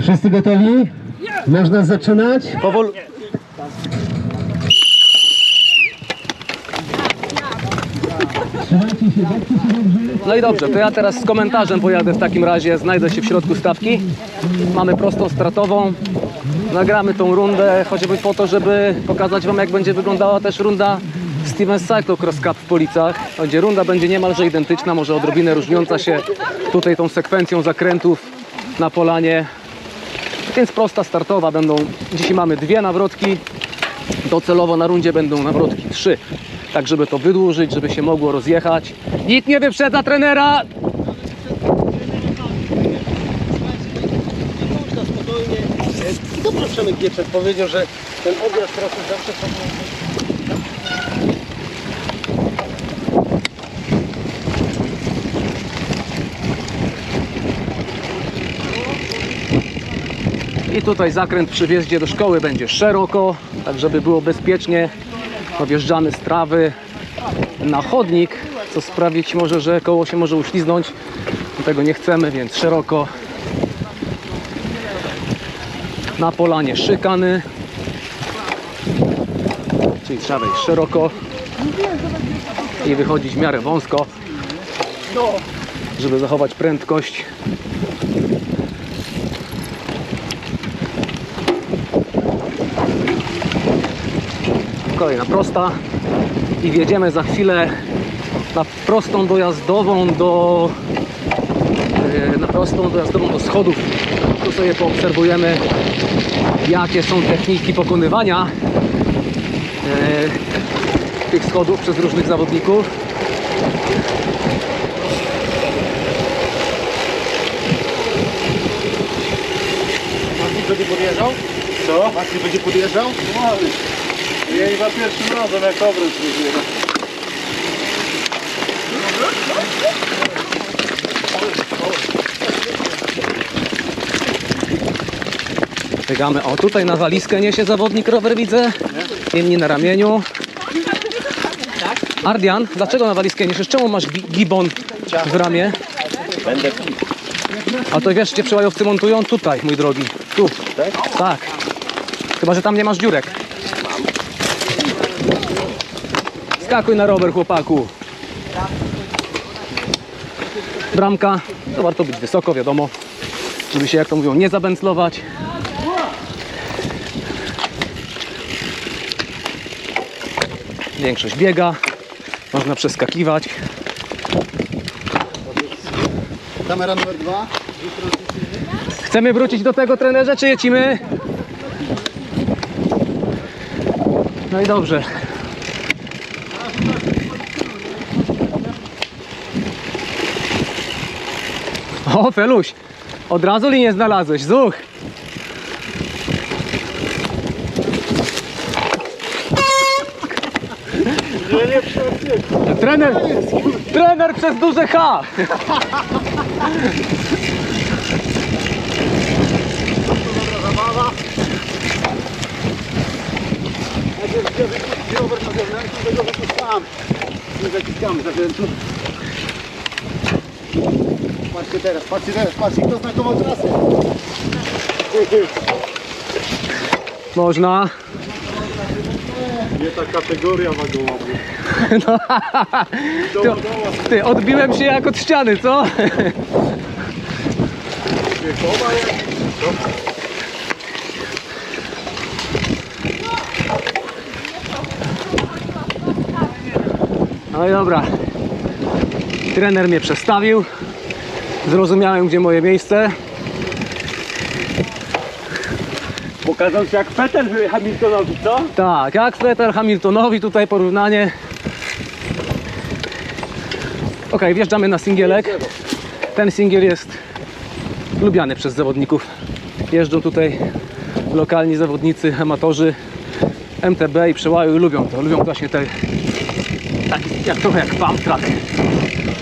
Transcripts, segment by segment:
Wszyscy gotowi? Można zaczynać? Powol... No i dobrze, to ja teraz z komentarzem pojadę w takim razie, znajdę się w środku stawki. Mamy prostą startową. Nagramy tą rundę choćby po to, żeby pokazać Wam jak będzie wyglądała też runda Stevens Cyclocross Cup w Policach. Gdzie runda będzie niemalże identyczna, może odrobinę różniąca się tutaj tą sekwencją zakrętów na polanie. Więc prosta startowa będą, dzisiaj mamy dwie nawrotki, docelowo na rundzie będą nawrotki trzy. Tak, żeby to wydłużyć, żeby się mogło rozjechać. Nikt nie wyprzedza trenera! Dobrze Przemek Pieczek powiedział, że ten objazd trasy zawsze I tutaj zakręt przy wjeździe do szkoły będzie szeroko, tak żeby było bezpiecznie. No, Wjeżdżamy z trawy na chodnik, co sprawić może, że koło się może uśliznąć. Tego nie chcemy, więc szeroko. Na polanie szykany. Czyli trzeba wejść szeroko i wychodzić w miarę wąsko, żeby zachować prędkość. Kolejna prosta i wjedziemy za chwilę na prostą dojazdową do e, na prostą dojazdową do schodów tu sobie poobserwujemy jakie są techniki pokonywania e, tych schodów przez różnych zawodników Marcin będzie podjeżdżał? Co? Marcin będzie podjeżdżał? No, jej za pierwszym razem jak obrót zrobiłem. biegamy o tutaj na walizkę niesie zawodnik rower widzę inni na ramieniu Ardian, dlaczego na walizkę niesiesz? Czemu masz gi- gibon w ramię? Będę A to wiesz, gdzie przełajowcy montują? Tutaj, mój drogi. Tu. Tak? Chyba, że tam nie masz dziurek. Skakuj na rower, chłopaku. Bramka. To warto być wysoko, wiadomo. Żeby się, jak to mówią, nie zabęclować. Większość biega. Można przeskakiwać. Kamera numer dwa. Chcemy wrócić do tego trenerze, czy jecimy? No i dobrze. O, Feluś, od razu linię znalazłeś, zuch. Trener, trener przez duże H. Najpierw gdzie wypuścić rower na zewnątrz, tego wypuszczam. Nie zaciskamy zakrętu. Patrzcie teraz, patrzcie teraz, patrzcie kto znakował trasę. Można. Nie ta kategoria wagowa. Ty, ty, odbiłem się jak od ściany, co? No i dobra. Trener mnie przestawił. Zrozumiałem, gdzie moje miejsce. Pokazał się jak Peter Hamiltonowi, co? Tak, jak Vettel Hamiltonowi, tutaj porównanie. Ok, wjeżdżamy na singielek. Ten singiel jest lubiany przez zawodników. Jeżdżą tutaj lokalni zawodnicy, amatorzy MTB i przełaju i lubią to. Lubią właśnie te, tak, jak, trochę jak pump track,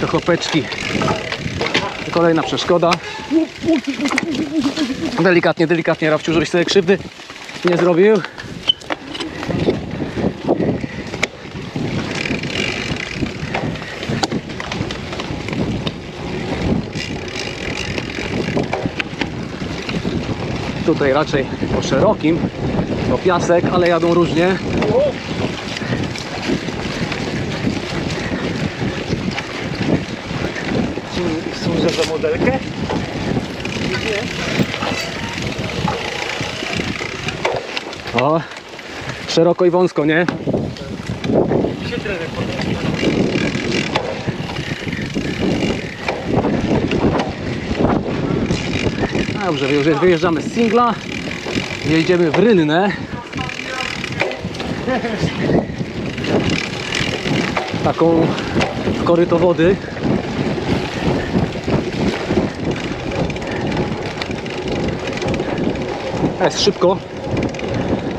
te chopeczki. Kolejna przeszkoda. Delikatnie, delikatnie, Rafciu, żebyś sobie krzywdy nie zrobił. Tutaj raczej po szerokim, to piasek, ale jadą różnie. Służę za modelkę? O, szeroko i wąsko, nie? Dobrze, już wyjeżdżamy z singla. Jedziemy w Rynnę. Taką w koryto wody. Jest szybko,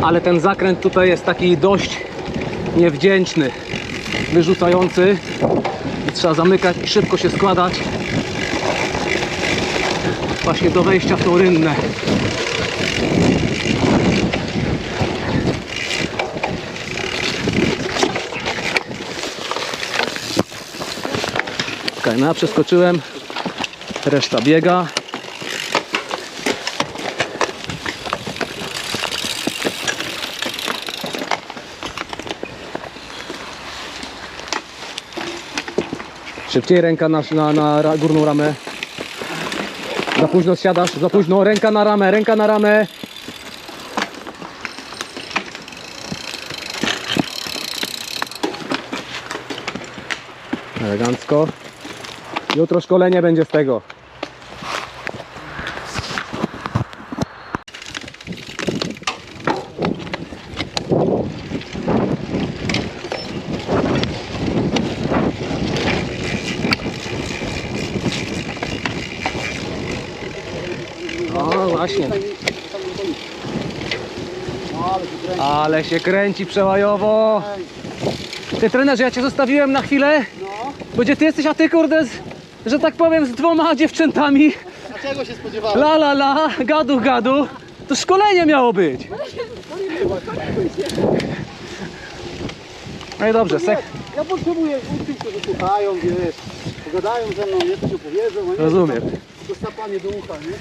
ale ten zakręt tutaj jest taki dość niewdzięczny, wyrzucający i trzeba zamykać i szybko się składać właśnie do wejścia w tą rynnę. Okej, no przeskoczyłem, reszta biega. Szybciej ręka na, na, na górną ramę. Za późno siadasz, za późno. Ręka na ramę, ręka na ramę. Elegancko. Jutro szkolenie będzie z tego. O, właśnie. Ale się kręci przełajowo. Ty trenerze, ja cię zostawiłem na chwilę. Bo gdzie ty jesteś, a ty kurde, z, że tak powiem, z dwoma dziewczętami. A czego się spodziewałem? La la la, gadu gadu. To szkolenie miało być. No i dobrze, sek. Ja potrzebuję uczyć, którzy słuchają, wiesz, pogadają ze mną, nie coś opowiedzą, a nie Rozumiem. do ucha, nie?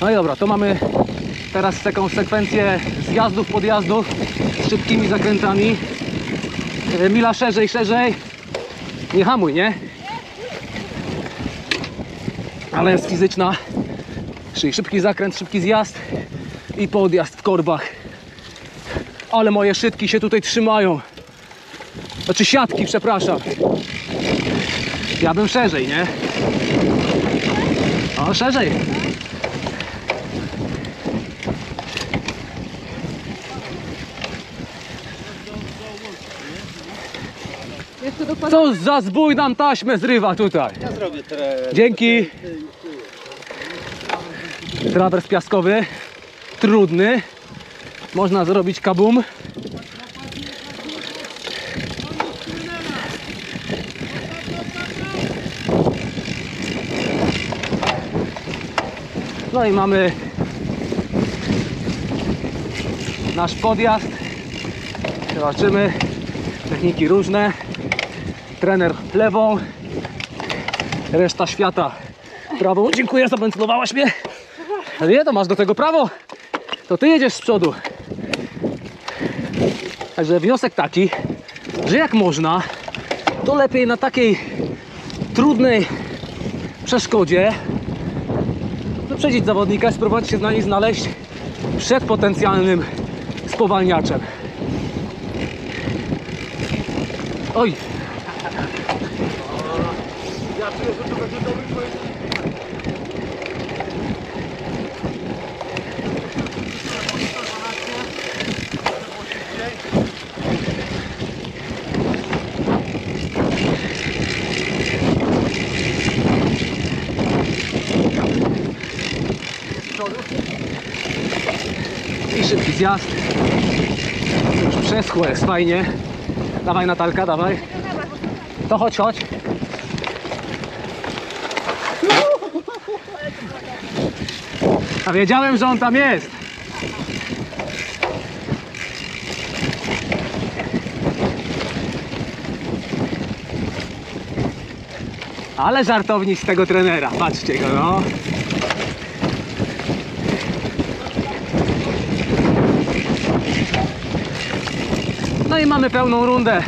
No i dobra, to mamy teraz taką sekwencję zjazdów, podjazdów z szybkimi zakrętami. E, Mila szerzej, szerzej. Nie hamuj, nie? Ale jest fizyczna. Czyli szybki zakręt, szybki zjazd i podjazd w korbach. Ale moje szytki się tutaj trzymają. Znaczy siatki, przepraszam. Ja bym szerzej, nie? Szerzej. Co za zbój nam taśmę zrywa tutaj? Ja zrobię teraz. Dzięki. Trawers piaskowy, trudny. Można zrobić kabum. No i mamy nasz podjazd. Zobaczymy. Techniki różne. Trener lewą, reszta świata prawą. Dziękuję, zawentylowałaś mnie. Nie, to masz do tego prawo. To ty jedziesz z przodu. Także wniosek taki, że jak można, to lepiej na takiej trudnej przeszkodzie wyprzedzić zawodnika, spróbować się na niej znaleźć przed potencjalnym spowalniaczem. Oj, Ja dobry zjazd. Już przeschło jest fajnie. Dawaj Natalka, dawaj. To chodź, chodź. A wiedziałem, że on tam jest. Ale żartownik z tego trenera. Patrzcie go, no. No i mamy pełną rundę.